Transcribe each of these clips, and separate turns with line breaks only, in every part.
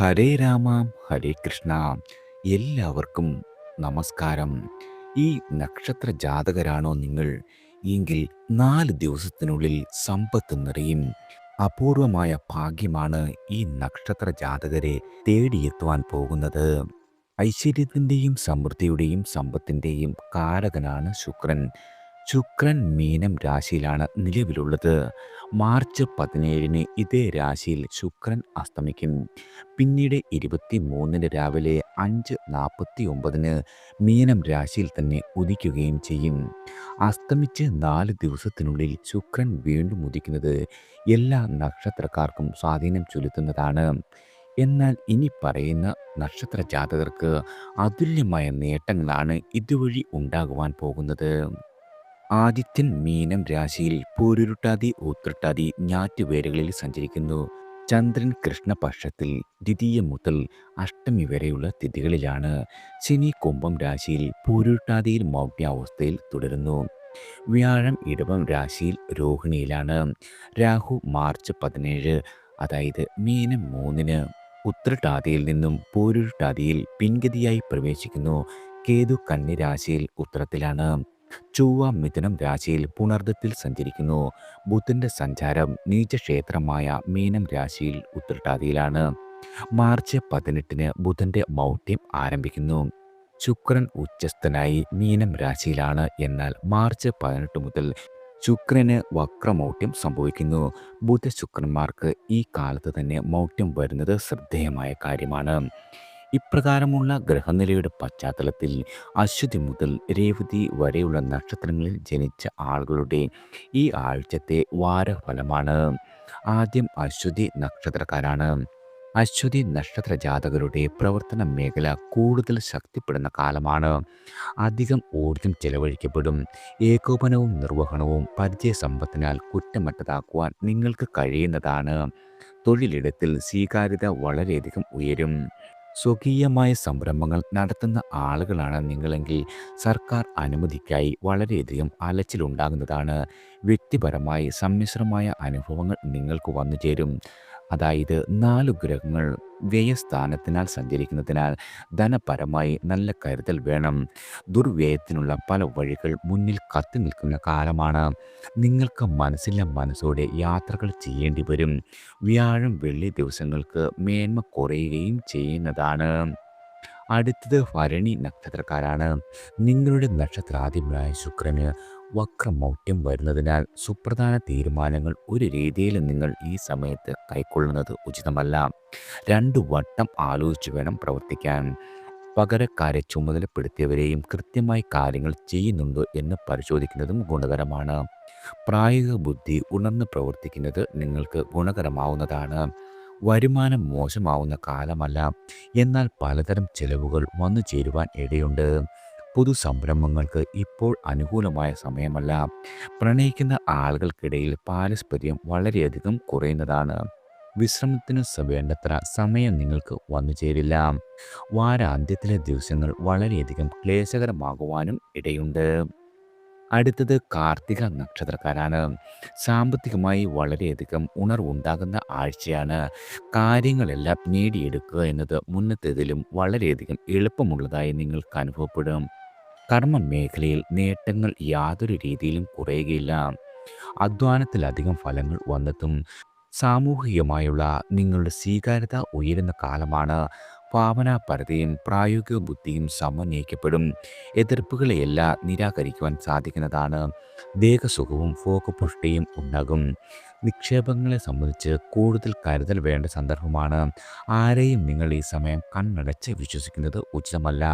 ഹരേ രാമ ഹരേ കൃഷ്ണ. എല്ലാവർക്കും നമസ്കാരം. ഈ നക്ഷത്ര ജാതകരാണോ നിങ്ങൾ? എങ്കിൽ നാല് ദിവസത്തിനുള്ളിൽ സമ്പത്ത് നിറയും. അപൂർവമായ ഭാഗ്യമാണ് ഈ നക്ഷത്ര ജാതകരെ തേടിയെത്തുവാൻ പോകുന്നത്. ഐശ്വര്യത്തിന്റെയും സമൃദ്ധിയുടെയും സമ്പത്തിന്റെയും കാരകനാണ് ശുക്രൻ. ശുക്രൻ മീനം രാശിയിലാണ് നിലവിലുള്ളത്. മാർച്ച് പതിനേഴിന് ഇതേ രാശിയിൽ ശുക്രൻ അസ്തമിക്കും. പിന്നീട് ഇരുപത്തി മൂന്നിന് രാവിലെ അഞ്ച് നാൽപ്പത്തി ഒമ്പതിന് മീനം രാശിയിൽ തന്നെ ഉദിക്കുകയും ചെയ്യും. അസ്തമിച്ച് നാല് ദിവസത്തിനുള്ളിൽ ശുക്രൻ വീണ്ടും ഉദിക്കുന്നത് എല്ലാ നക്ഷത്രക്കാർക്കും സ്വാധീനം ചെലുത്തുന്നതാണ്. എന്നാൽ ഇനി പറയുന്ന നക്ഷത്ര ജാതകർക്ക് അതുല്യമായ നേട്ടങ്ങളാണ് ഇതുവഴി ഉണ്ടാകുവാൻ പോകുന്നത്. ആദിത്യൻ മീനം രാശിയിൽ പൂരുരുട്ടാതി ഊത്രട്ടാതി ഞാറ്റുവേരുകളിൽ സഞ്ചരിക്കുന്നു. ചന്ദ്രൻ കൃഷ്ണപക്ഷത്തിൽ ദ്വിതീയ മുതൽ അഷ്ടമി വരെയുള്ള തിഥികളിലാണ്. ശനി കുംഭം രാശിയിൽ പൂരുരുട്ടാതിയിൽ മൗഢ്യാവസ്ഥയിൽ തുടരുന്നു. വ്യാഴം ഇടവം രാശിയിൽ രോഹിണിയിലാണ്. രാഹു മാർച്ച് പതിനേഴ് അതായത് മീനം മൂന്നിന്. ഉത്രട്ടാതിയിൽ നിന്നും പൂരുരുട്ടാതിയിൽ പിൻഗതിയായി പ്രവേശിക്കുന്നു. കേതു കന്നി രാശിയിൽ ഉത്തരത്തിലാണ് ചൊവ്വ മിഥുനം രാശിയിൽ പുണർദത്തിൽ സഞ്ചരിക്കുന്നു. ബുധന്റെ സഞ്ചാരം നീചക്ഷേത്രമായ മീനം രാശിയിൽ ഉത്രട്ടാതിയിലാണ്. മാർച്ച് പതിനെട്ടിന് ബുധന്റെ മൗഢ്യം ആരംഭിക്കുന്നു. ശുക്രൻ ഉച്ചസ്ഥനായി മീനം രാശിയിലാണ്. എന്നാൽ മാർച്ച് പതിനെട്ട് മുതൽ ശുക്രന് വക്രമൗഢ്യം സംഭവിക്കുന്നു. ബുധശുക്രന്മാർക്ക് ഈ കാലത്ത് തന്നെ മൗഢ്യം വരുന്നത് ശ്രദ്ധേയമായ കാര്യമാണ്. ഇപ്രകാരമുള്ള ഗ്രഹനിലയുടെ പശ്ചാത്തലത്തിൽ അശ്വതി മുതൽ രേവതി വരെയുള്ള നക്ഷത്രങ്ങളിൽ ജനിച്ച ആളുകളുടെ ഈ ആഴ്ചത്തെ വാരഫലമാണ്. ആദ്യം അശ്വതി നക്ഷത്രക്കാരാണ്. അശ്വതി നക്ഷത്ര ജാതകരുടെ പ്രവർത്തന മേഖല കൂടുതൽ ശക്തിപ്പെടുന്ന കാലമാണ്. അധികം ഊർജം ചെലവഴിക്കപ്പെടും. ഏകോപനവും നിർവഹണവും പരിചയസമ്പത്തിനാൽ കുറ്റമറ്റതാക്കുവാൻ നിങ്ങൾക്ക് കഴിയുന്നതാണ്. തൊഴിലിടത്തിൽ സ്വീകാര്യത വളരെയധികം ഉയരും. സ്വകീയമായ സംരംഭങ്ങൾ നടത്തുന്ന ആളുകളാണ് നിങ്ങളെങ്കിൽ സർക്കാർ അനുമതിക്കായി വളരെയധികം അലച്ചിലുണ്ടാകുന്നതാണ്. വ്യക്തിപരമായി സമ്മിശ്രമായ അനുഭവങ്ങൾ നിങ്ങൾക്ക് വന്നു ചേരും അതായത് നാലു ഗ്രഹങ്ങൾ വ്യയസ്ഥാനത്തിനാൽ സഞ്ചരിക്കുന്നതിനാൽ ധനപരമായി നല്ല കരുതൽ വേണം. ദുർവ്യയത്തിനുള്ള പല വഴികൾ മുന്നിൽ കത്തി നിൽക്കുന്ന കാലമാണ്. നിങ്ങൾക്ക് മനസ്സിലെ മനസ്സോടെ യാത്രകൾ ചെയ്യേണ്ടി വരും. വ്യാഴം വെള്ളി ദിവസങ്ങൾക്ക് മേന്മ കുറയുകയും ചെയ്യുന്നതാണ്. അടുത്തത് ഭരണി നക്ഷത്രക്കാരാണ്. നിങ്ങളുടെ നക്ഷത്രാധിപനായ ശുക്രന് വക്രമൗഢ്യം വരുന്നതിനാൽ സുപ്രധാന തീരുമാനങ്ങൾ ഒരു രീതിയിലും നിങ്ങൾ ഈ സമയത്ത് കൈക്കൊള്ളുന്നത് ഉചിതമല്ല. രണ്ടു വട്ടം ആലോചിച്ച് വേണം പ്രവർത്തിക്കാൻ. പകരക്കാരെ ചുമതലപ്പെടുത്തിയവരെയും കൃത്യമായി കാര്യങ്ങൾ ചെയ്യുന്നുണ്ടോ എന്ന് പരിശോധിക്കുന്നതും ഗുണകരമാണ്. പ്രായോഗിക ബുദ്ധി ഉണർന്ന് പ്രവർത്തിക്കുന്നത് നിങ്ങൾക്ക് ഗുണകരമാവുന്നതാണ്. വരുമാനം മോശമാവുന്ന കാലമല്ല. എന്നാൽ പലതരം ചെലവുകൾ വന്നു ചേരുവാൻ ഇടയുണ്ട്. പുതു സംരംഭങ്ങൾക്ക് ഇപ്പോൾ അനുകൂലമായ സമയമല്ല. പ്രണയിക്കുന്ന ആളുകൾക്കിടയിൽ പാരസ്പര്യം വളരെയധികം കുറയുന്നതാണ്. വിശ്രമത്തിന് വേണ്ടത്ര സമയം നിങ്ങൾക്ക് വന്നു ചേരില്ല. വാരാന്ത്യത്തിലെ ദിവസങ്ങൾ വളരെയധികം ക്ലേശകരമാകുവാനും ഇടയുണ്ട്. അടുത്തത് കാർത്തിക നക്ഷത്രക്കാരാണ്. സാമ്പത്തികമായി വളരെയധികം ഉണർവുണ്ടാകുന്ന ആഴ്ചയാണ്. കാര്യങ്ങളെല്ലാം നേടിയെടുക്കുക എന്നത് മുന്നത്തേതിലും വളരെയധികം എളുപ്പമുള്ളതായി നിങ്ങൾക്ക് അനുഭവപ്പെടും. കർമ്മ മേഖലയിൽ നേട്ടങ്ങൾ യാതൊരു രീതിയിലും കുറയുകയില്ല. അധ്വാനത്തിലധികം ഫലങ്ങൾ വന്നെത്തും. സാമൂഹികമായുള്ള നിങ്ങളുടെ സ്വീകാര്യത ഉയരുന്ന കാലമാണ്. ഭാവനാപരതയും പ്രായോഗിക ബുദ്ധിയും സമന്വയിക്കപ്പെടും. എതിർപ്പുകളെയെല്ലാം നിരാകരിക്കുവാൻ സാധിക്കുന്നതാണ്. ദേഹസുഖവും ഫോക്കപുഷ്ടിയും ഉണ്ടാകും. നിക്ഷേപങ്ങളെ സംബന്ധിച്ച് കൂടുതൽ കരുതൽ വേണ്ട സന്ദർഭമാണ്. ആരെയും നിങ്ങൾ ഈ സമയം കണ്ണടച്ച് വിശ്വസിക്കുന്നത് ഉചിതമല്ല.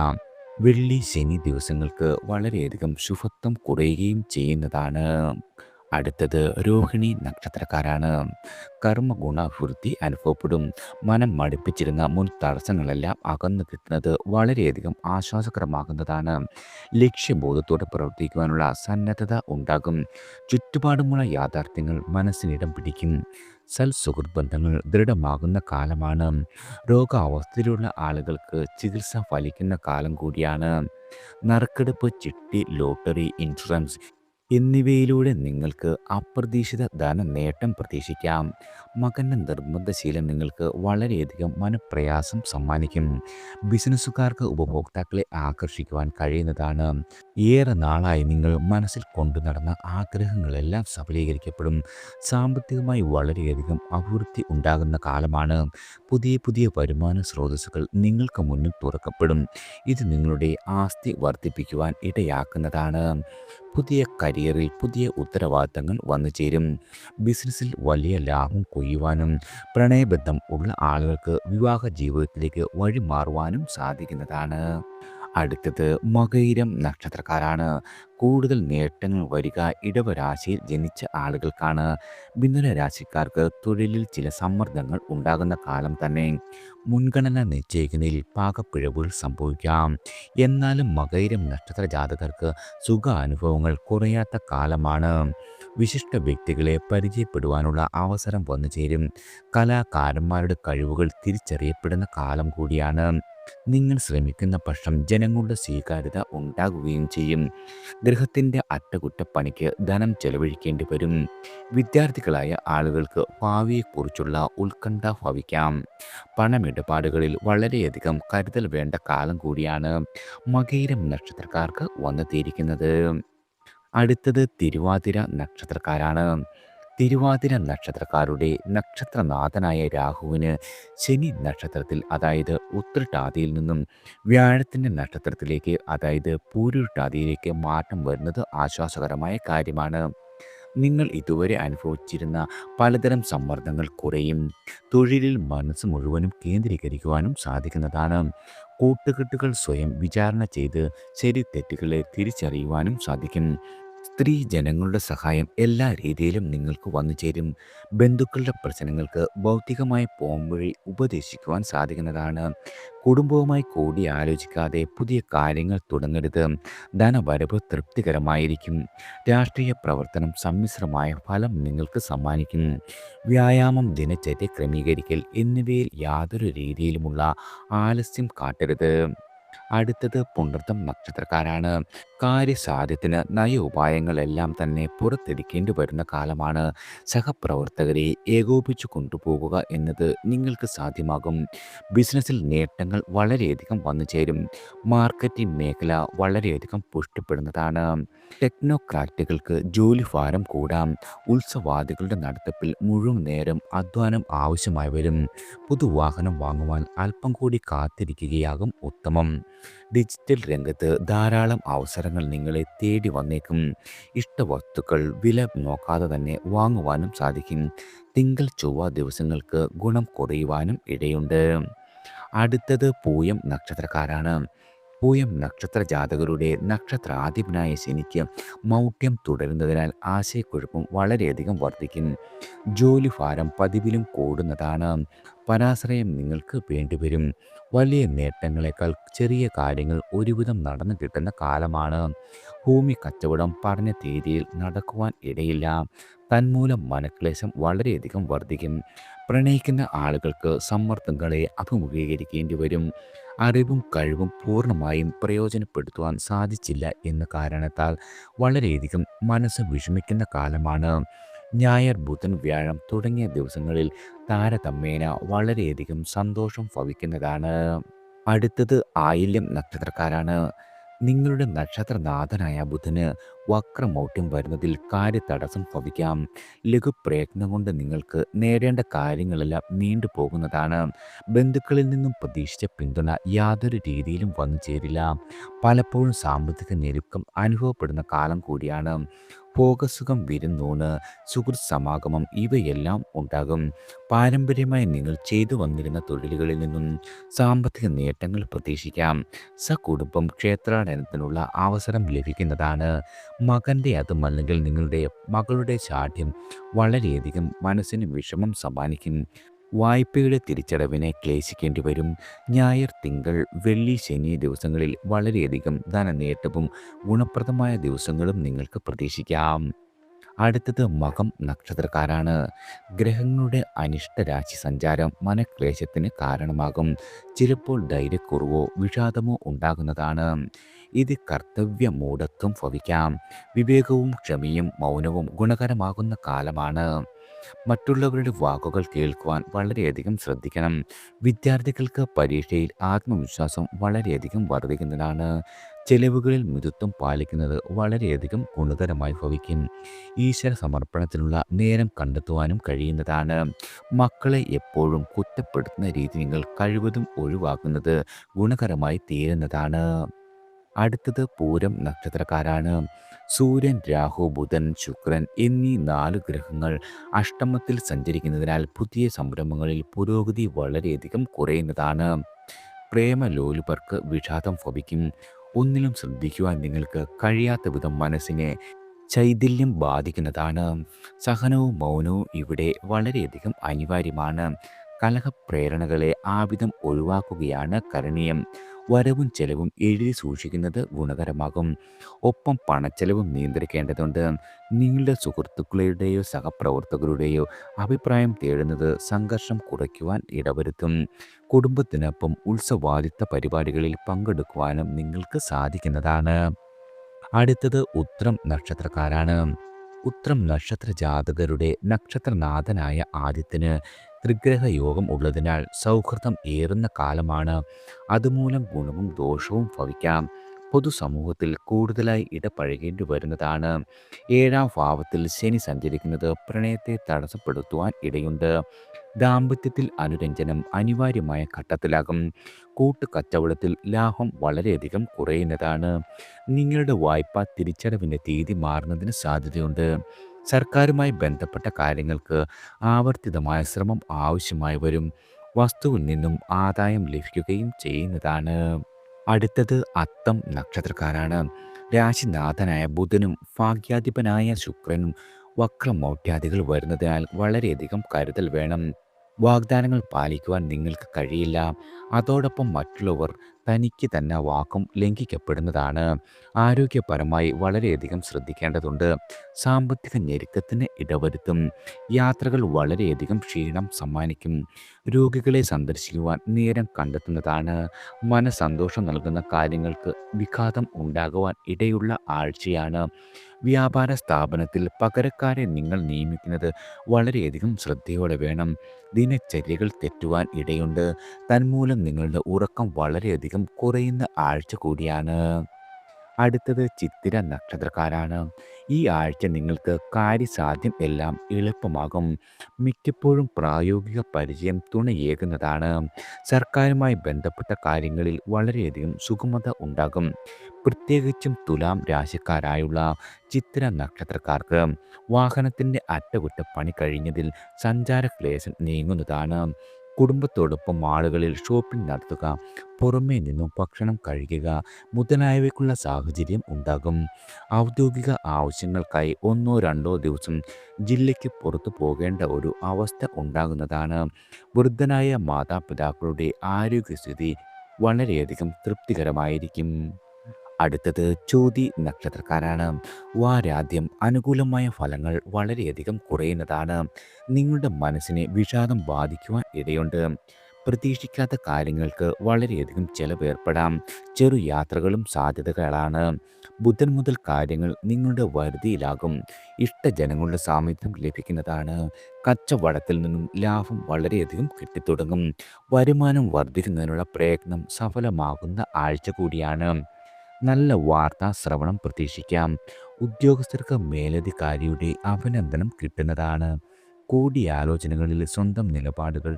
വെള്ളി ശനി ദിവസങ്ങൾക്ക് വളരെയധികം ശുഭത്വം കുറയുകയും ചെയ്യുന്നതാണ് അടുത്തത് രോഹിണി നക്ഷത്രക്കാരാണ്. കർമ്മഗുണാഭിവൃദ്ധി അനുഭവപ്പെടും. മനം മടുപ്പിച്ചിരുന്ന മുൻ തടസ്സങ്ങളെല്ലാം അകന്നു കിട്ടുന്നത് വളരെയധികം ആശ്വാസകരമാകുന്നതാണ്. ലക്ഷ്യബോധത്തോടെ പ്രവർത്തിക്കുവാനുള്ള സന്നദ്ധത ഉണ്ടാകും. ചുറ്റുപാടുമുള്ള യാഥാർത്ഥ്യങ്ങൾ മനസ്സിനിടം പിടിക്കും. സൽസുഹൃത് ബന്ധങ്ങൾ ദൃഢമാകുന്ന കാലമാണ്. രോഗാവസ്ഥയിലുള്ള ആളുകൾക്ക് ചികിത്സ ഫലിക്കുന്ന കാലം കൂടിയാണ്. നറുക്കെടുപ്പ് ചിട്ടി ലോട്ടറി ഇൻഷുറൻസ് എന്നിവയിലൂടെ നിങ്ങൾക്ക് അപ്രതീക്ഷിത ധനനേട്ടം പ്രതീക്ഷിക്കാം. മകന്റെ നിർബന്ധശീലം നിങ്ങൾക്ക് വളരെയധികം മനപ്രയാസം സമ്മാനിക്കും. ബിസിനസ്സുകാർക്ക് ഉപഭോക്താക്കളെ ആകർഷിക്കുവാൻ കഴിയുന്നതാണ്. ഏറെ നാളായി നിങ്ങൾ മനസ്സിൽ കൊണ്ടു നടന്ന ആഗ്രഹങ്ങളെല്ലാം സഫലീകരിക്കപ്പെടും. സാമ്പത്തികമായി വളരെയധികം അഭിവൃദ്ധി ഉണ്ടാകുന്ന കാലമാണ്. പുതിയ പുതിയ വരുമാന സ്രോതസ്സുകൾ നിങ്ങൾക്ക് മുന്നിൽ തുറക്കപ്പെടും. ഇത് നിങ്ങളുടെ ആസ്തി വർദ്ധിപ്പിക്കുവാൻ ഇടയാക്കുന്നതാണ്. പുതിയ കരിയറിൽ പുതിയ ഉത്തരവാദിത്തങ്ങൾ വന്നു ചേരും ബിസിനസ്സിൽ വലിയ ലാഭം കൊയ്യുവാനും പ്രണയബന്ധം ഉള്ള ആളുകൾക്ക് വിവാഹ ജീവിതത്തിലേക്ക് വഴിമാറുവാനും സാധിക്കുന്നതാണ്. അടുത്തത് മകയിരം നക്ഷത്രക്കാരാണ്. കൂടുതൽ നേട്ടങ്ങൾ വരിക ഇടവ രാശിയിൽ ജനിച്ച ആളുകൾക്കാണ്. മിഥുന രാശിക്കാർക്ക് തൊഴിലിൽ ചില സമ്മർദ്ദങ്ങൾ ഉണ്ടാകുന്ന കാലം തന്നെ. മുൻഗണന നിശ്ചയിക്കുന്നതിൽ പാകപ്പിഴവുകൾ സംഭവിക്കാം. എന്നാലും മകയിരം നക്ഷത്ര ജാതകർക്ക് സുഖാനുഭവങ്ങൾ കുറയാത്ത കാലമാണ്. വിശിഷ്ട വ്യക്തികളെ പരിചയപ്പെടുവാനുള്ള അവസരം വന്നു ചേരും കലാകാരന്മാരുടെ കഴിവുകൾ തിരിച്ചറിയപ്പെടുന്ന കാലം കൂടിയാണ്. നിങ്ങൾ ശ്രമിക്കുന്ന പക്ഷം ജനങ്ങളുടെ സ്വീകാര്യത ഉണ്ടാകുകയും ചെയ്യും. ഗൃഹത്തിന്റെ അറ്റകുറ്റപ്പണിക്ക് ധനം ചെലവഴിക്കേണ്ടി വരും. വിദ്യാർത്ഥികളായ ആളുകൾക്ക് ഭാവിയെക്കുറിച്ചുള്ള ഉത്കണ്ഠ ഭവിക്കാം. പണമിടപാടുകളിൽ വളരെയധികം കരുതൽ വേണ്ട കാലം കൂടിയാണ് മകയിരം നക്ഷത്രക്കാർക്ക് വന്നെത്തിയിരിക്കുന്നത്. അടുത്തത് തിരുവാതിര നക്ഷത്രക്കാരാണ്. തിരുവാതിര നക്ഷത്രക്കാരുടെ നക്ഷത്രനാഥനായ രാഹുവിന് ശനി നക്ഷത്രത്തിൽ അതായത് ഉത്രട്ടാതിയിൽ നിന്നും വ്യാഴത്തിന്റെ നക്ഷത്രത്തിലേക്ക് അതായത് പൂരുട്ടാതിയിലേക്ക് മാറ്റം വരുന്നത് ആശ്വാസകരമായ കാര്യമാണ്. നിങ്ങൾ ഇതുവരെ അനുഭവിച്ചിരുന്ന പലതരം സമ്മർദ്ദങ്ങൾ കുറയും. തൊഴിലിൽ മനസ്സ് മുഴുവനും കേന്ദ്രീകരിക്കുവാനും സാധിക്കുന്നതാണ്. കൂട്ടുകെട്ടുകൾ സ്വയം വിചാരണ ചെയ്ത് ശരി തെറ്റുകളെ തിരിച്ചറിയുവാനും സാധിക്കും. സ്ത്രീ ജനങ്ങളുടെ സഹായം എല്ലാ രീതിയിലും നിങ്ങൾക്ക് വന്നു ചേരും ബന്ധുക്കളുടെ പ്രശ്നങ്ങൾക്ക് ഭൗതികമായ പോംവഴി ഉപദേശിക്കുവാൻ സാധിക്കുന്നതാണ്. കുടുംബവുമായി കൂടി ആലോചിക്കാതെ പുതിയ കാര്യങ്ങൾ തുടങ്ങരുത്. ധനവരവ് തൃപ്തികരമായിരിക്കും. രാഷ്ട്രീയ പ്രവർത്തനം സമ്മിശ്രമായ ഫലം നിങ്ങൾക്ക് സമ്മാനിക്കും. വ്യായാമം, ദിനചര്യ ക്രമീകരിക്കൽ എന്നിവയിൽ യാതൊരു രീതിയിലുമുള്ള ആലസ്യം കാട്ടരുത്. അടുത്തത് പുണർതം നക്ഷത്രക്കാരാണ്. കാര്യസാധ്യത്തിന് നയ ഉപായങ്ങളെല്ലാം തന്നെ പുറത്തെടുക്കേണ്ടി വരുന്ന കാലമാണ്. സഹപ്രവർത്തകരെ ഏകോപിച്ചു കൊണ്ടുപോകുക എന്നത് നിങ്ങൾക്ക് സാധ്യമാകും. ബിസിനസ്സിൽ നേട്ടങ്ങൾ വളരെയധികം വന്നു ചേരും മാർക്കറ്റിംഗ് മേഖല വളരെയധികം പുഷ്ടിപ്പെടുന്നതാണ്. ടെക്നോക്രാറ്റുകൾക്ക് ജോലിഭാരം കൂടാം. ഉത്സവാദികളുടെ നടത്തിപ്പിൽ മുഴുവൻ നേരം അധ്വാനം ആവശ്യമായി വരും. പുതുവാഹനം വാങ്ങുവാൻ അല്പം കൂടി കാത്തിരിക്കുകയാകും ഉത്തമം. ഡിജിറ്റൽ രംഗത്ത് ധാരാളം അവസരങ്ങൾ നിങ്ങളെ തേടി വന്നേക്കും. ഇഷ്ടവസ്തുക്കൾ വില നോക്കാതെ തന്നെ വാങ്ങുവാനും സാധിക്കും. തിങ്കൾ, ചൊവ്വ ദിവസങ്ങൾക്ക് ഗുണം കുറയുവാനും ഇടയുണ്ട്. അടുത്തത് പൂയം നക്ഷത്രക്കാരാണ്. പൂയം നക്ഷത്ര ജാതകരുടെ നക്ഷത്രാധിപനായ ശനിക്ക് മൗഢ്യം തുടരുന്നതിനാൽ ആശയക്കുഴപ്പം വളരെയധികം വർദ്ധിക്കും. ജോലിഭാരം പതിവിലും കൂടുന്നതാണ്. പരാശ്രയം നിങ്ങൾക്ക് വേണ്ടിവരും. വലിയ നേട്ടങ്ങളെക്കാൾ ചെറിയ കാര്യങ്ങൾ ഒരുവിധം നടന്നു കിട്ടുന്ന കാലമാണ്. ഭൂമി കച്ചവടം പറഞ്ഞ തീയതിയിൽ നടക്കുവാൻ ഇടയില്ല. തന്മൂലം മനക്ലേശം വളരെയധികം വർദ്ധിക്കും. പ്രണയിക്കുന്ന ആളുകൾക്ക് സമ്മർദ്ദങ്ങളെ അഭിമുഖീകരിക്കേണ്ടി വരും. അറിവും കഴിവും പൂർണമായും പ്രയോജനപ്പെടുത്തുവാൻ സാധിച്ചില്ല എന്ന കാരണത്താൽ വളരെയധികം മനസ്സ് വിഷമിക്കുന്ന കാലമാണ്. ഞായർ, ബുധൻ, വ്യാഴം തുടങ്ങിയ ദിവസങ്ങളിൽ താരതമ്യേന വളരെയധികം സന്തോഷം ഭവിക്കുന്നതാണ്. അടുത്തത് ആയില്യം നക്ഷത്രക്കാരാണ്. നിങ്ങളുടെ നക്ഷത്രനാഥനായ ബുധന് വക്രമൗഢ്യം വരുന്നതിൽ കാര്യതടസ്സം ഭവിക്കാം. ലഘുപ്രയത്നം കൊണ്ട് നിങ്ങൾക്ക് നേടേണ്ട കാര്യങ്ങളെല്ലാം നീണ്ടു പോകുന്നതാണ് ബന്ധുക്കളിൽ നിന്നും പ്രതീക്ഷിച്ച പിന്തുണ യാതൊരു രീതിയിലും വന്നു ചേരില്ല പലപ്പോഴും സാമ്പത്തിക ഞെരുക്കം അനുഭവപ്പെടുന്ന കാലം കൂടിയാണ്. ഭോഗസുഖം, വിരുന്നൂണ്, സുഹൃത്ത് സമാഗമം ഇവയെല്ലാം ഉണ്ടാകും. പാരമ്പര്യമായി നിങ്ങൾ ചെയ്തു വന്നിരുന്ന തൊഴിലുകളിൽ നിന്നും സാമ്പത്തിക നേട്ടങ്ങൾ പ്രതീക്ഷിക്കാം. സകുടുംബം ക്ഷേത്രാടനത്തിനുള്ള അവസരം ലഭിക്കുന്നതാണ്. മകന്റെ അതും അല്ലെങ്കിൽ നിങ്ങളുടെ മകളുടെ ശാഠ്യം വളരെയധികം മനസ്സിന് വിഷമം സമ്മാനിക്കും. വായ്പയുടെ തിരിച്ചടവിനെ ക്ലേശിക്കേണ്ടി വരും. ഞായർ, തിങ്കൾ, വെള്ളി, ശനി ദിവസങ്ങളിൽ വളരെയധികം ധനനേട്ടവും ഗുണപ്രദമായ ദിവസങ്ങളും നിങ്ങൾക്ക് പ്രതീക്ഷിക്കാം. അടുത്തത് മകം നക്ഷത്രക്കാരാണ്. ഗ്രഹങ്ങളുടെ അനിഷ്ടരാശി സഞ്ചാരം മനക്ലേശത്തിന് കാരണമാകും. ചിലപ്പോൾ ധൈര്യക്കുറവോ വിഷാദമോ ഉണ്ടാകുന്നതാണ്. ഇത് കർത്തവ്യ മൂഢത്വം ഭവിക്കാം. വിവേകവും ക്ഷമയും മൗനവും ഗുണകരമാകുന്ന കാലമാണ്. മറ്റുള്ളവരുടെ വാക്കുകൾ കേൾക്കുവാൻ വളരെയധികം ശ്രദ്ധിക്കണം. വിദ്യാർത്ഥികൾക്ക് പരീക്ഷയിൽ ആത്മവിശ്വാസം വളരെയധികം വർദ്ധിക്കുന്നതാണ്. ചെലവുകളിൽ മിതത്വം പാലിക്കുന്നത് വളരെയധികം ഗുണകരമായി ഭവിക്കും. ഈശ്വര സമർപ്പണത്തിനുള്ള നേരം കണ്ടെത്തുവാനും കഴിയുന്നതാണ്. മക്കളെ എപ്പോഴും കുറ്റപ്പെടുത്തുന്ന രീതി നിങ്ങൾ കഴിവതും ഒഴിവാക്കുന്നത് ഗുണകരമായി തീരുന്നതാണ്. അടുത്തത് പൂരം നക്ഷത്രക്കാരാണ്. സൂര്യൻ രാഹു ബുധൻ ശുക്രൻ എന്നീ നാല് ഗ്രഹങ്ങൾ അഷ്ടമത്തിൽ സഞ്ചരിക്കുന്നതിനാൽ പുതിയ സംരംഭങ്ങളിൽ പുരോഗതി വളരെയധികം കുറയുന്നതാണ്. പ്രേമലോലുപർക്ക് വിഷാദം ഭവിക്കും. ഒന്നിലും ശ്രദ്ധിക്കുവാൻ നിങ്ങൾക്ക് കഴിയാത്ത വിധം മനസ്സിനെ ചൈതന്യം ബാധിക്കുന്നതാണ്. സഹനവും മൗനവും ഇവിടെ വളരെയധികം അനിവാര്യമാണ്. കലഹപ്രേരണകളെ ആവിധം ഒഴിവാക്കുകയാണ് കരണീയം. വരവും ചെലവും എഴുതി സൂക്ഷിക്കുന്നത് ഗുണകരമാകും. ഒപ്പം പണച്ചെലവും നിയന്ത്രിക്കേണ്ടതുണ്ട്. നിങ്ങളുടെ സുഹൃത്തുക്കളുടെയോ സഹപ്രവർത്തകരുടെയോ അഭിപ്രായം തേടുന്നത് സംഘർഷം കുറയ്ക്കുവാൻ ഇടവരുത്തും. കുടുംബത്തിനൊപ്പം ഉത്സവാദിത്ത പരിപാടികളിൽ പങ്കെടുക്കുവാനും നിങ്ങൾക്ക് സാധിക്കുന്നതാണ്. അടുത്തത് ഉത്രം നക്ഷത്രക്കാരാണ്. ഉത്രം നക്ഷത്ര ജാതകരുടെ നക്ഷത്രനാഥനായ ആദിത്യന് ത്രിഗ്രഹ യോഗം ഉള്ളതിനാൽ സൗഹൃദം ഏറുന്ന കാലമാണ്. അതുമൂലം ഗുണവും ദോഷവും ഭവിക്കാം. പൊതുസമൂഹത്തിൽ കൂടുതലായി ഇടപഴകേണ്ടി വരുന്നതാണ്. ഏഴാം ഭാവത്തിൽ ശനി സഞ്ചരിക്കുന്നത് പ്രണയത്തെ തടസ്സപ്പെടുത്തുവാൻ ഇടയുണ്ട്. ദാമ്പത്യത്തിൽ അനുരഞ്ജനം അനിവാര്യമായ ഘട്ടത്തിലാകും. കൂട്ടുകച്ചവടത്തിൽ ലാഭം വളരെയധികം കുറയുന്നതാണ്. നിങ്ങളുടെ വായ്പ തിരിച്ചടവിന്റെ തീയതി മാറുന്നതിന് സാധ്യതയുണ്ട്. സർക്കാരുമായി ബന്ധപ്പെട്ട കാര്യങ്ങൾക്ക് ആവർത്തിതമായ ശ്രമം ആവശ്യമായി വരും. വസ്തുവിൽ നിന്നും ആദായം ലഭിക്കുകയും ചെയ്യുന്നതാണ്. അടുത്തത് അത്തം നക്ഷത്രക്കാരാണ്. രാശിനാഥനായ ബുധനും ഭാഗ്യാധിപനായ ശുക്രനും വക്രമൗഢ്യാദികൾ വരുന്നതിനാൽ വളരെയധികം കരുതൽ വേണം. വാഗ്ദാനങ്ങൾ പാലിക്കുവാൻ നിങ്ങൾക്ക് കഴിയില്ല. അതോടൊപ്പം മറ്റുള്ളവർ തനിക്ക് തന്നെ വാക്കും ലംഘിക്കപ്പെടുന്നതാണ്. ആരോഗ്യപരമായി വളരെയധികം ശ്രദ്ധിക്കേണ്ടതുണ്ട്. സാമ്പത്തിക ഞെരുക്കത്തിന് ഇടവരുത്തും. യാത്രകൾ വളരെയധികം ക്ഷീണം സമ്മാനിക്കും. രോഗികളെ സന്ദർശിക്കുവാൻ നേരം കണ്ടെത്തുന്നതാണ്. മനസന്തോഷം നൽകുന്ന കാര്യങ്ങൾക്ക് വിഘാതം ഉണ്ടാകുവാൻ ഇടയുള്ള ആഴ്ചയാണ്. വ്യാപാര സ്ഥാപനത്തിൽ പകരക്കാരെ നിങ്ങൾ നിയമിക്കുന്നത് വളരെയധികം ശ്രദ്ധയോടെ വേണം. ദിനചര്യകൾ തെറ്റുവാൻ ഇടയുണ്ട്. തന്മൂലം നിങ്ങളുടെ ഉറക്കം വളരെയധികം കുറയുന്ന ആഴ്ച കൂടിയാണ്. അടുത്തത് ചിത്തിര നക്ഷത്രക്കാരാണ്. ഈ ആഴ്ച നിങ്ങൾക്ക് കാര്യസാധ്യം എല്ലാം എളുപ്പമാകും. മിക്കപ്പോഴും പ്രായോഗിക പരിചയം തുണയേകുന്നതാണ്. സർക്കാരുമായി ബന്ധപ്പെട്ട കാര്യങ്ങളിൽ വളരെയധികം സുഗമത ഉണ്ടാകും. പ്രത്യേകിച്ചും തുലാം രാശിക്കാരായുള്ള ചിത്തിര നക്ഷത്രക്കാർക്ക് വാഹനത്തിന്റെ അറ്റകുറ്റപ്പണി കഴിഞ്ഞതിൽ സഞ്ചാരക്ലേശം നീങ്ങുന്നതാണ്. കുടുംബത്തോടൊപ്പം ആളുകളിൽ ഷോപ്പിംഗ് നടത്തുക പുറമേ നിന്നും ഭക്ഷണം കഴിക്കുക മുതലായവയ്ക്കുള്ള സാഹചര്യം ഉണ്ടാകും. ഔദ്യോഗിക ആവശ്യങ്ങൾക്കായി ഒന്നോ രണ്ടോ ദിവസം ജില്ലയ്ക്ക് പുറത്തു പോകേണ്ട ഒരു അവസ്ഥ ഉണ്ടാകുന്നതാണ്. വൃദ്ധനായ മാതാപിതാക്കളുടെ ആരോഗ്യസ്ഥിതി വളരെയധികം തൃപ്തികരമായിരിക്കും. അടുത്തത് ചോതി നക്ഷത്രക്കാരാണ്. വാരാദ്യം അനുകൂലമായ ഫലങ്ങൾ വളരെയധികം കുറയുന്നതാണ്. നിങ്ങളുടെ മനസ്സിനെ വിഷാദം ബാധിക്കുവാൻ ഇടയുണ്ട്. പ്രതീക്ഷിക്കാത്ത കാര്യങ്ങൾക്ക് വളരെയധികം ചെലവേർപ്പെടാം ചെറു യാത്രകളും സാധ്യതകളാണ്. ബുധൻ മുതൽ കാര്യങ്ങൾ നിങ്ങളുടെ വരുതിയിലാകും. ഇഷ്ടജനങ്ങളുടെ സാമീപ്യം ലഭിക്കുന്നതാണ്. കച്ചവടത്തിൽ നിന്നും ലാഭം വളരെയധികം കിട്ടിത്തുടങ്ങും. വരുമാനം വർദ്ധിക്കുന്നതിനുള്ള പ്രയത്നം സഫലമാകുന്ന ആഴ്ച കൂടിയാണ്. നല്ല വാർത്താ ശ്രവണം പ്രതീക്ഷിക്കാം. ഉദ്യോഗസ്ഥർക്ക് മേലധികാരിയുടെ അഭിനന്ദനം കിട്ടുന്നതാണ്. കൂടിയാലോചനകളിൽ സ്വന്തം നിലപാടുകൾ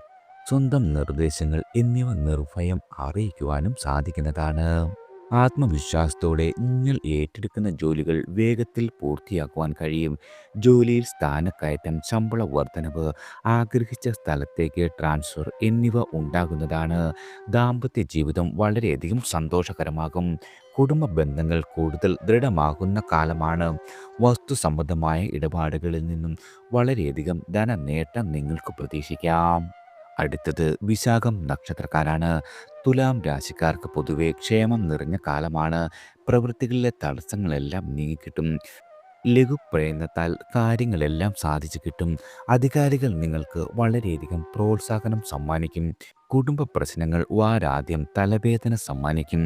സ്വന്തം നിർദ്ദേശങ്ങൾ എന്നിവ നിർഭയം അറിയിക്കുവാനും സാധിക്കുന്നതാണ്. ആത്മവിശ്വാസത്തോടെ നിങ്ങൾ ഏറ്റെടുക്കുന്ന ജോലികൾ വേഗത്തിൽ പൂർത്തിയാക്കുവാൻ കഴിയും. ജോലിയിൽ സ്ഥാനക്കയറ്റം ശമ്പള വർധനവ് ആഗ്രഹിച്ച സ്ഥലത്തേക്ക് ട്രാൻസ്ഫർ എന്നിവ ഉണ്ടാകുന്നതാണ്. ദാമ്പത്യ ജീവിതം വളരെയധികം സന്തോഷകരമാകും. കുടുംബ ബന്ധങ്ങൾ കൂടുതൽ ദൃഢമാകുന്ന കാലമാണ്. വസ്തു സംബന്ധമായ ഇടപാടുകളിൽ നിന്നും വളരെയധികം ധനനേട്ടം നിങ്ങൾക്ക് പ്രതീക്ഷിക്കാം. അടുത്തത് വിശാഖം നക്ഷത്രക്കാരാണ്. തുലാം രാശിക്കാർക്ക് പൊതുവെ ക്ഷേമം നിറഞ്ഞ കാലമാണ്. പ്രവൃത്തികളിലെ തടസ്സങ്ങളെല്ലാം നീങ്ങിക്കിട്ടും. ലഘുപ്രയത്നത്താൽ കാര്യങ്ങളെല്ലാം സാധിച്ചു കിട്ടും. അധികാരികൾ നിങ്ങൾക്ക് വളരെയധികം പ്രോത്സാഹനം സമ്മാനിക്കും. കുടുംബ പ്രശ്നങ്ങൾ വാരാദ്യം തലവേദന സമ്മാനിക്കും.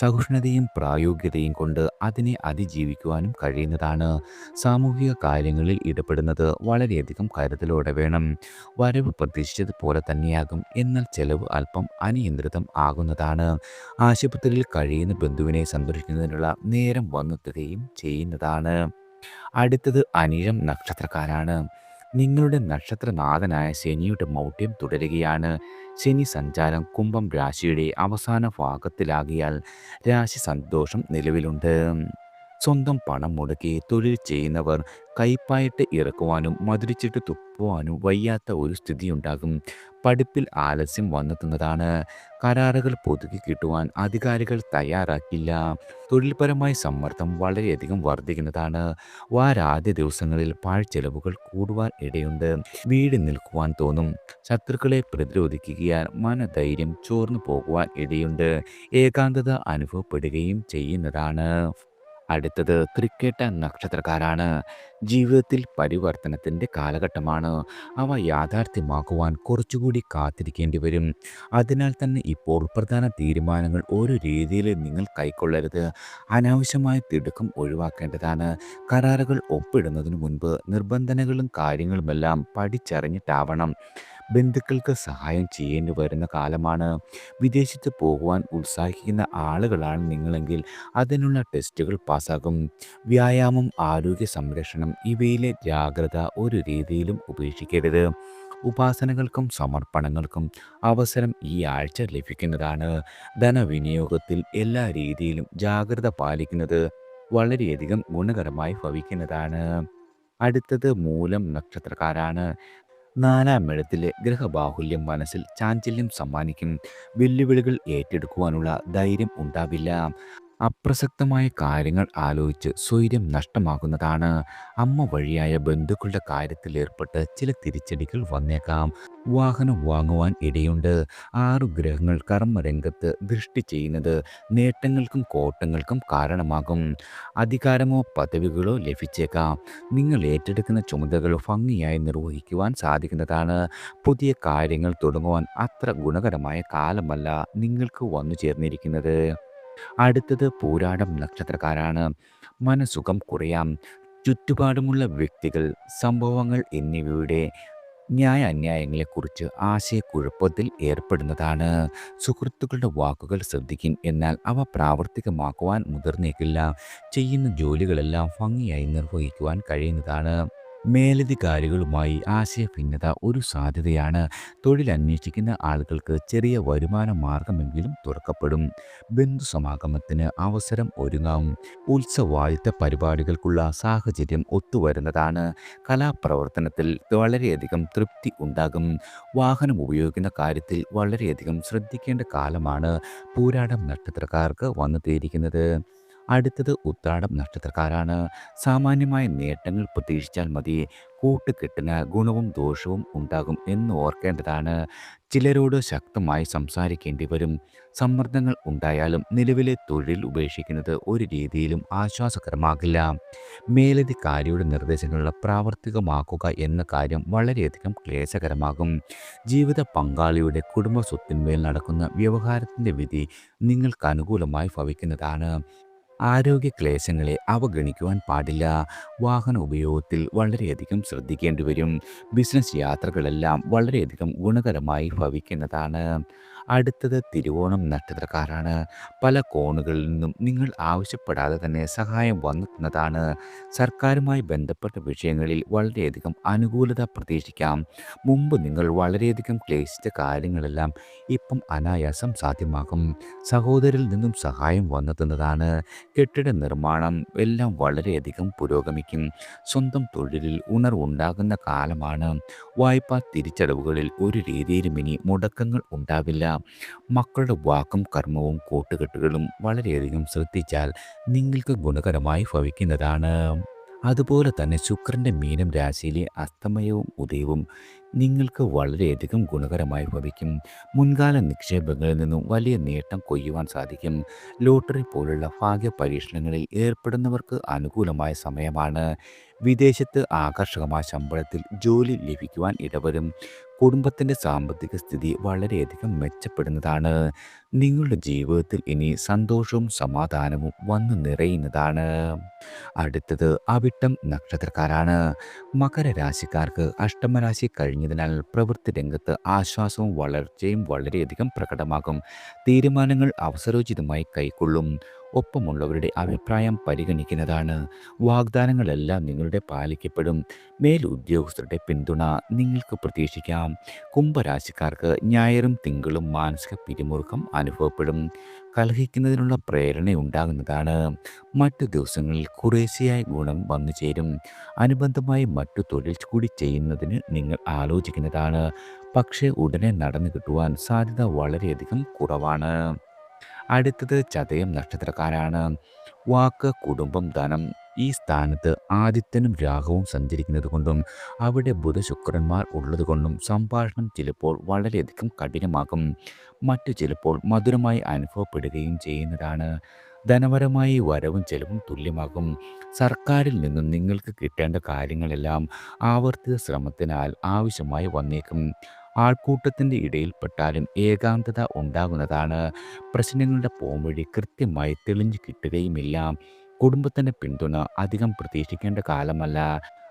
സഹിഷ്ണുതയും പ്രായോഗികതയും കൊണ്ട് അതിനെ അതിജീവിക്കുവാനും കഴിയുന്നതാണ്. സാമൂഹിക കാര്യങ്ങളിൽ ഇടപെടുന്നത് വളരെയധികം കരുതലോടെ വേണം. വരവ് പ്രതീക്ഷിച്ചതുപോലെ തന്നെയാകും. എന്നാൽ ചെലവ് അല്പം അനിയന്ത്രിതം ആകുന്നതാണ്. ആശുപത്രിയിൽ കഴിയുന്ന ബന്ധുവിനെ സന്ദർശിക്കുന്നതിനുള്ള നേരം വന്നെത്തുകയും ചെയ്യുന്നതാണ്. അടുത്തത് അനിഴം നക്ഷത്രക്കാരാണ്. നിങ്ങളുടെ നക്ഷത്രനാഥനായ ശനിയുടെ മൗഢ്യം തുടരുകയാണ്. ശനി സഞ്ചാരം കുംഭം രാശിയുടെ അവസാന ഭാഗത്തിലാകിയാൽ രാശി സന്തോഷം നിലവിലുണ്ട്. സ്വന്തം പണം മുടക്കി തൊഴിൽ ചെയ്യുന്നവർ കൈപ്പായിട്ട് ഇറക്കുവാനും മധുരിച്ചിട്ട് തുപ്പുവാനും വയ്യാത്ത ഒരു സ്ഥിതിയുണ്ടാകും. പഠിപ്പിൽ ആലസ്യം വന്നെത്തുന്നതാണ്. കരാറുകൾ പുതുക്കി കിട്ടുവാൻ അധികാരികൾ തയ്യാറാക്കില്ല. തൊഴിൽപരമായ സമ്മർദ്ദം വളരെയധികം വർദ്ധിക്കുന്നതാണ്. വാരാദ്യ ദിവസങ്ങളിൽ പാഴ്ചെലവുകൾ കൂടുവാൻ ഇടയുണ്ട്. വീട് നിൽക്കുവാൻ തോന്നും. ശത്രുക്കളെ പ്രതിരോധിക്കുകയാൽ മനധൈര്യം ചോർന്നു പോകുവാൻ ഇടയുണ്ട്. ഏകാന്തത അനുഭവപ്പെടുകയും ചെയ്യുന്നതാണ്. അടുത്തത് തൃക്കേട്ട നക്ഷത്രക്കാരാണ്. ജീവിതത്തിൽ പരിവർത്തനത്തിന്റെ കാലഘട്ടമാണ്. അവ യാഥാർത്ഥ്യമാക്കുവാൻ കുറച്ചുകൂടി കാത്തിരിക്കേണ്ടി വരും. അതിനാൽ തന്നെ ഇപ്പോൾ പ്രധാന തീരുമാനങ്ങൾ ഒരു രീതിയിൽ നിങ്ങൾ കൈക്കൊള്ളരുത്. അനാവശ്യമായ തിടുക്കം ഒഴിവാക്കേണ്ടതാണ്. കരാറുകൾ ഒപ്പിടുന്നതിന് മുൻപ് നിർബന്ധനകളും കാര്യങ്ങളുമെല്ലാം പഠിച്ചറിഞ്ഞിട്ടാവണം. ബന്ധുക്കൾക്ക് സഹായം ചെയ്യേണ്ടി വരുന്ന കാലമാണ്. വിദേശത്ത് പോകുവാൻ ഉത്സാഹിക്കുന്ന ആളുകളാണ് നിങ്ങളെങ്കിൽ അതിനുള്ള ടെസ്റ്റുകൾ പാസ്സാകും വ്യായാമം ആരോഗ്യ സംരക്ഷണം ഇവയിലെ ജാഗ്രത ഒരു രീതിയിലും ഉപേക്ഷിക്കരുത്. ഉപാസനകൾക്കും സമർപ്പണങ്ങൾക്കും അവസരം ഈ ആഴ്ച ലഭിക്കുന്നതാണ്. ധനവിനിയോഗത്തിൽ എല്ലാ രീതിയിലും ജാഗ്രത പാലിക്കുന്നത് വളരെയധികം ഗുണകരമായി ഭവിക്കുന്നതാണ്. അടുത്തത് മൂലം നക്ഷത്രക്കാരാണ്. നാലാം ഇടത്തിലെ ഗ്രഹബാഹുല്യം മനസ്സിൽ ചാഞ്ചല്യം സമ്മാനിക്കും. വെല്ലുവിളികൾ ഏറ്റെടുക്കുവാനുള്ള ധൈര്യം ഉണ്ടാവില്ല. അപ്രസക്തമായ കാര്യങ്ങൾ ആലോചിച്ച് സ്വൈര്യം നഷ്ടമാകുന്നതാണ്. അമ്മ വഴിയായ ബന്ധുക്കളുടെ കാര്യത്തിൽ ഏർപ്പെട്ട് ചില തിരിച്ചടികൾ വന്നേക്കാം. വാഹനം വാങ്ങുവാൻ ഇടയുണ്ട്. ആറു ഗ്രഹങ്ങൾ കർമ്മരംഗത്ത് ദൃഷ്ടി ചെയ്യുന്നത് നേട്ടങ്ങൾക്കും കോട്ടങ്ങൾക്കും കാരണമാകും. അധികാരമോ പദവികളോ ലഭിച്ചേക്കാം. നിങ്ങൾ ഏറ്റെടുക്കുന്ന ചുമതലകൾ ഭംഗിയായി നിർവഹിക്കുവാൻ സാധിക്കുന്നതാണ്. പുതിയ കാര്യങ്ങൾ തുടങ്ങുവാൻ അത്ര ഗുണകരമായ കാലമല്ല നിങ്ങൾക്ക് വന്നു ചേർന്നിരിക്കുന്നത് അടുത്തത് പൂരാടം നക്ഷത്രക്കാരാണ്. മനസുഖം കുറയാം. ചുറ്റുപാടുമുള്ള വ്യക്തികൾ സംഭവങ്ങൾ എന്നിവയുടെ ന്യായ അന്യായങ്ങളെക്കുറിച്ച് ആശയക്കുഴപ്പത്തിൽ ഏർപ്പെടുന്നതാണ്. സുഹൃത്തുക്കളുടെ വാക്കുകൾ ശ്രദ്ധിക്കും. എന്നാൽ അവ പ്രാവർത്തികമാക്കുവാൻ മുതിർന്നേക്കില്ല. ചെയ്യുന്ന ജോലികളെല്ലാം ഭംഗിയായി നിർവഹിക്കുവാൻ കഴിയുന്നതാണ്. മേലധികാരികളുമായി ആശയഭിന്നത ഒരു സാധ്യതയാണ്. തൊഴിൽ അന്വേഷിക്കുന്ന ആളുകൾക്ക് ചെറിയ വരുമാന മാർഗമെങ്കിലും തുറക്കപ്പെടും. ബന്ധുസമാഗമത്തിന് അവസരം ഒരുങ്ങാം. ഉത്സവായുത്ത പരിപാടികൾക്കുള്ള സാഹചര്യം ഒത്തുവരുന്നതാണ്. കലാപ്രവർത്തനത്തിൽ വളരെയധികം തൃപ്തി ഉണ്ടാകും. വാഹനം ഉപയോഗിക്കുന്ന കാര്യത്തിൽ വളരെയധികം ശ്രദ്ധിക്കേണ്ട കാലമാണ്. പൂരാടം നക്ഷത്രക്കാർക്ക് വന്നു തീരിക്കുന്നത്. അടുത്തത് ഉത്രാടം നക്ഷത്രക്കാരാണ്. സാമാന്യമായ നേട്ടങ്ങൾ പ്രതീക്ഷിച്ചാൽ മതി. കൂട്ടുകെട്ടിന് ഗുണവും ദോഷവും ഉണ്ടാകും എന്ന് ഓർക്കേണ്ടതാണ്. ചിലരോട് ശക്തമായി സംസാരിക്കേണ്ടി വരും. സമ്മർദ്ദങ്ങൾ ഉണ്ടായാലും നിലവിലെ തൊഴിൽ ഉപേക്ഷിക്കുന്നത് ഒരു രീതിയിലും ആശ്വാസകരമാകില്ല. മേലധികാരിയുടെ നിർദ്ദേശങ്ങൾ പ്രാവർത്തികമാക്കുക എന്ന കാര്യം വളരെയധികം ക്ലേശകരമാകും. ജീവിത പങ്കാളിയുടെ കുടുംബ സ്വത്തിന്മേൽ നടക്കുന്ന വ്യവഹാരത്തിന്റെ വിധി നിങ്ങൾക്ക് അനുകൂലമായി ഭവിക്കുന്നതാണ്. ആരോഗ്യ ക്ലേശങ്ങളെ അവഗണിക്കുവാൻ പാടില്ല. വാഹന ഉപയോഗത്തിൽ വളരെയധികം ശ്രദ്ധിക്കേണ്ടി വരും. ബിസിനസ് യാത്രകളെല്ലാം വളരെയധികം ഗുണകരമായി ഭവിക്കുന്നതാണ്. അടുത്തത് തിരുവോണം നക്ഷത്രക്കാരാണ്. പല കോണുകളിൽ നിന്നും നിങ്ങൾ ആവശ്യപ്പെടാതെ തന്നെ സഹായം വന്നെത്തുന്നതാണ്. സർക്കാരുമായി ബന്ധപ്പെട്ട വിഷയങ്ങളിൽ വളരെയധികം അനുകൂലത പ്രതീക്ഷിക്കാം. മുമ്പ് നിങ്ങൾ വളരെയധികം ക്ലേശിച്ച കാര്യങ്ങളെല്ലാം ഇപ്പം അനായാസം സാധ്യമാകും. സഹോദരിൽ നിന്നും സഹായം വന്നെത്തുന്നതാണ്. കെട്ടിട നിർമ്മാണം എല്ലാം വളരെയധികം പുരോഗമിക്കും. സ്വന്തം തൊഴിലിൽ ഉണർവുണ്ടാകുന്ന കാലമാണ്. വായ്പാ തിരിച്ചടവുകളിൽ ഒരു രീതിയിലും ഇനി മുടക്കങ്ങൾ ഉണ്ടാവില്ല. മക്കളുടെ വാക്കും കർമ്മവും കൂട്ടുകെട്ടുകളും വളരെയധികം ശ്രദ്ധിച്ചാൽ നിങ്ങൾക്ക് ഗുണകരമായി ഭവിക്കുന്നതാണ്. അതുപോലെ തന്നെ ശുക്രന്റെ മീനം രാശിയിലെ അസ്തമയവും ഉദയവും നിങ്ങൾക്ക് വളരെയധികം ഗുണകരമായി ഭവിക്കും. മുൻകാല നിക്ഷേപങ്ങളിൽ നിന്നും വലിയ നേട്ടം കൊയ്യുവാൻ സാധിക്കും. ലോട്ടറി പോലുള്ള ഭാഗ്യ പരീക്ഷണങ്ങളിൽ ഏർപ്പെടുന്നവർക്ക് അനുകൂലമായ സമയമാണ്. വിദേശത്ത് ആകർഷകമായ ശമ്പളത്തിൽ ജോലി ലഭിക്കുവാൻ ഇടവരും. കുടുംബത്തിന്റെ സാമ്പത്തിക സ്ഥിതി വളരെയധികം മെച്ചപ്പെടുന്നതാണ്. നിങ്ങളുടെ ജീവിതത്തിൽ ഇനി സന്തോഷവും സമാധാനവും വന്നു നിറയുന്നതാണ്. അടുത്തത് അവിട്ടം നക്ഷത്രക്കാരാണ്. മകരരാശിക്കാർക്ക് അഷ്ടമരാശി കഴിഞ്ഞതിനാൽ പ്രവൃത്തി രംഗത്ത് ആശ്വാസവും വളർച്ചയും വളരെയധികം പ്രകടമാകും. തീരുമാനങ്ങൾ അവസരോചിതമായി കൈക്കൊള്ളും. ഒപ്പമുള്ളവരുടെ അഭിപ്രായം പരിഗണിക്കുന്നതാണ്. വാഗ്ദാനങ്ങളെല്ലാം നിങ്ങളുടെ പാലിക്കപ്പെടും. മേലുദ്യോഗസ്ഥരുടെ പിന്തുണ നിങ്ങൾക്ക് പ്രതീക്ഷിക്കാം. കുംഭരാശിക്കാർക്ക് ഞായറും തിങ്കളും മാനസിക പിരിമുറുക്കം അനുഭവപ്പെടും. കലഹിക്കുന്നതിനുള്ള പ്രേരണ ഉണ്ടാകുന്നതാണ്. മറ്റു ദിവസങ്ങളിൽ കുറേശ്ശെയായി ഗുണം വന്നു ചേരും. അനുബന്ധമായി മറ്റു തൊഴിൽ കൂടി ചെയ്യുന്നതിന് നിങ്ങൾ ആലോചിക്കുന്നതാണ്. പക്ഷേ ഉടനെ നടന്നു കിട്ടുവാൻ സാധ്യത വളരെയധികം കുറവാണ്. അടുത്തത് ചതയം നക്ഷത്രക്കാരാണ്. വാക്ക് കുടുംബം ധനം ഈ സ്ഥാനത്ത് ആദിത്യനും രാഹുവും സഞ്ചരിക്കുന്നത് കൊണ്ടും അവിടെ ബുധശുക്രന്മാർ ഉള്ളതുകൊണ്ടും സംഭാഷണം ചിലപ്പോൾ വളരെയധികം കഠിനമാകും. മറ്റു ചിലപ്പോൾ മധുരമായി അനുഭവപ്പെടുകയും ചെയ്യുന്നതാണ്. ധനപരമായി വരവും ചെലവും തുല്യമാകും. സർക്കാരിൽ നിന്നും നിങ്ങൾക്ക് കിട്ടേണ്ട കാര്യങ്ങളെല്ലാം ആവർത്തിത ശ്രമത്തിനാൽ ആവശ്യമായി വന്നേക്കും. ആൾക്കൂട്ടത്തിന്റെ ഇടയിൽപ്പെട്ടാലും ഏകാന്തത ഉണ്ടാകുന്നതാണ്. പ്രശ്നങ്ങളുടെ പോംവഴി കൃത്യമായി തെളിഞ്ഞു കിട്ടുകയുമില്ല. കുടുംബത്തിന്റെ പിന്തുണ അധികം പ്രതീക്ഷിക്കേണ്ട കാലമല്ല.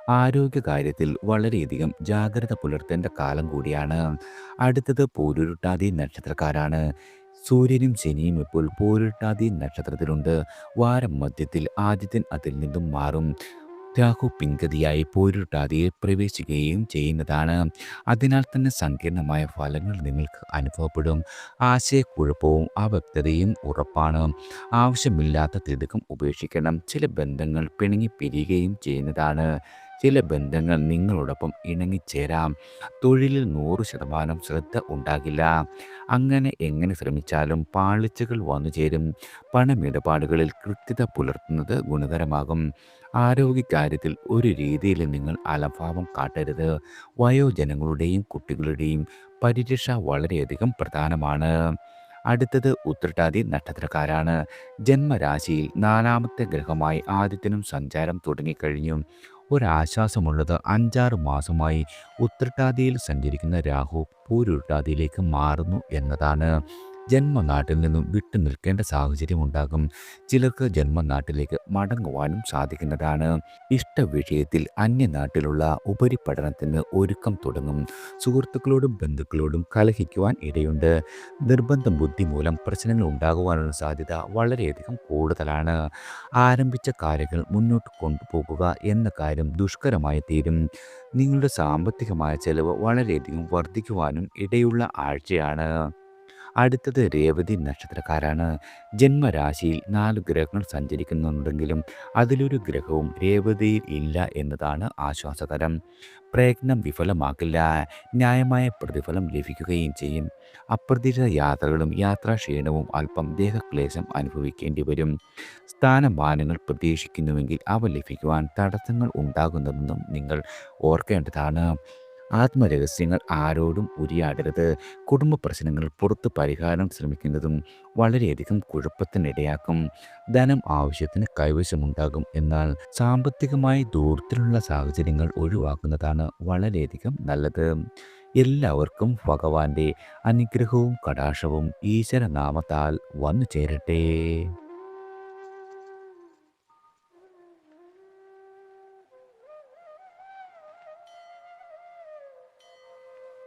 ആരോഗ്യകാര്യത്തിൽ വളരെയധികം ജാഗ്രത പുലർത്തേണ്ട കാലം കൂടിയാണ്. അടുത്തത് പോരുരുട്ടാതി നക്ഷത്രക്കാരാണ്. സൂര്യനും ശനിയും ഇപ്പോൾ പോരുട്ടാതി നക്ഷത്രത്തിലുണ്ട്. വാരം മധ്യത്തിൽ ആദിത്യൻ അതിൽ നിന്നും മാറും. പിങ്കതിയായി പോരിട്ടാതെ പ്രവേശിക്കുകയും ചെയ്യുന്നതാണ്. അതിനാൽ തന്നെ സങ്കീർണമായ ഫലങ്ങൾ നിങ്ങൾക്ക് അനുഭവപ്പെടും. ആശയക്കുഴപ്പവും അവ്യക്തതയും ഉറപ്പാണ്. ആവശ്യമില്ലാത്ത തിടുക്കം ഉപേക്ഷിക്കണം. ചില ബന്ധങ്ങൾ പിണങ്ങി പിരിയുകയും ചെയ്യുന്നതാണ്. ചില ബന്ധങ്ങൾ നിങ്ങളോടൊപ്പം ഇണങ്ങിച്ചേരാം. തൊഴിലിൽ നൂറ് ശതമാനം ശ്രദ്ധ ഉണ്ടാകില്ല. അങ്ങനെ എങ്ങനെ ശ്രമിച്ചാലും പാളിച്ചകൾ വന്നു ചേരും. പണമിടപാടുകളിൽ കൃത്യത പുലർത്തുന്നത് ഗുണകരമാകും. ആരോഗ്യകാര്യത്തിൽ ഒരു രീതിയിൽ നിങ്ങൾ അലംഭാവം കാട്ടരുത്. വയോജനങ്ങളുടെയും കുട്ടികളുടെയും പരിരക്ഷ വളരെയധികം പ്രധാനമാണ്. അടുത്തത് ഉത്രട്ടാതി നക്ഷത്രക്കാരാണ്. ജന്മരാശിയിൽ നാലാമത്തെ ഗ്രഹമായി ആദിത്യനും സഞ്ചാരം തുടങ്ങിക്കഴിഞ്ഞു. ഒരാശ്വാസമുള്ളത് അഞ്ചാറ് മാസമായി ഉത്രട്ടാതിയിൽ സഞ്ചരിക്കുന്ന രാഹു പൂരുട്ടാതിയിലേക്ക് മാറുന്നു എന്നതാണ് ജന്മനാട്ടിൽ നിന്നും വിട്ടു നിൽക്കേണ്ട സാഹചര്യം ഉണ്ടാകും ചിലർക്ക് ജന്മനാട്ടിലേക്ക് മടങ്ങുവാനും സാധിക്കുന്നതാണ്. ഇഷ്ട വിഷയത്തിൽ അന്യനാട്ടിലുള്ള ഉപരിപഠനത്തിന് ഒരുക്കം തുടങ്ങും. സുഹൃത്തുക്കളോടും ബന്ധുക്കളോടും കലഹിക്കുവാൻ ഇടയുണ്ട്. നിർബന്ധം ബുദ്ധി മൂലം പ്രശ്നങ്ങൾ ഉണ്ടാകുവാനുള്ള സാധ്യത വളരെയധികം കൂടുതലാണ്. ആരംഭിച്ച കാര്യങ്ങൾ മുന്നോട്ട് കൊണ്ടുപോകുക എന്ന കാര്യം ദുഷ്കരമായി തീരും. നിങ്ങളുടെ സാമ്പത്തികമായ ചെലവ് വളരെയധികം വർദ്ധിക്കുവാനും ഇടയുള്ള ആഴ്ചയാണ്. അടുത്തത് രേവതി നക്ഷത്രക്കാരാണ്. ജന്മരാശിയിൽ നാല് ഗ്രഹങ്ങൾ സഞ്ചരിക്കുന്നുണ്ടെങ്കിലും അതിലൊരു ഗ്രഹവും രേവതിയിൽ ഇല്ല എന്നതാണ് ആശ്വാസകരം. പ്രയത്നം വിഫലമാക്കില്ല ന്യായമായ പ്രതിഫലം ലഭിക്കുകയും ചെയ്യും. അപ്രതീക്ഷിത യാത്രകളും യാത്രാക്ഷീണവും അല്പം ദേഹക്ലേശം അനുഭവിക്കേണ്ടി വരും. സ്ഥാനമാനങ്ങൾ പ്രതീക്ഷിക്കുന്നുവെങ്കിൽ അവ ലഭിക്കുവാൻ തടസ്സങ്ങൾ ഉണ്ടാകുന്നതെന്നും നിങ്ങൾ ഓർക്കേണ്ടതാണ്. ആത്മരഹസ്യങ്ങൾ ആരോടും ഉരിയാടരുത്. കുടുംബ പ്രശ്നങ്ങൾ പുറത്ത് പരിഹാരം ശ്രമിക്കുന്നതും വളരെയധികം കുഴപ്പത്തിനിടയാക്കും. ധനം ആവശ്യത്തിന് കൈവശമുണ്ടാകും എന്നാൽ സാമ്പത്തികമായി ദൂരത്തിലുള്ള സാഹചര്യങ്ങൾ ഒഴിവാക്കുന്നതാണ് വളരെയധികം നല്ലത്. എല്ലാവർക്കും ഭഗവാന്റെ അനുഗ്രഹവും കടാക്ഷവും ഈശ്വരനാമത്താൽ വന്നു ചേരട്ടെ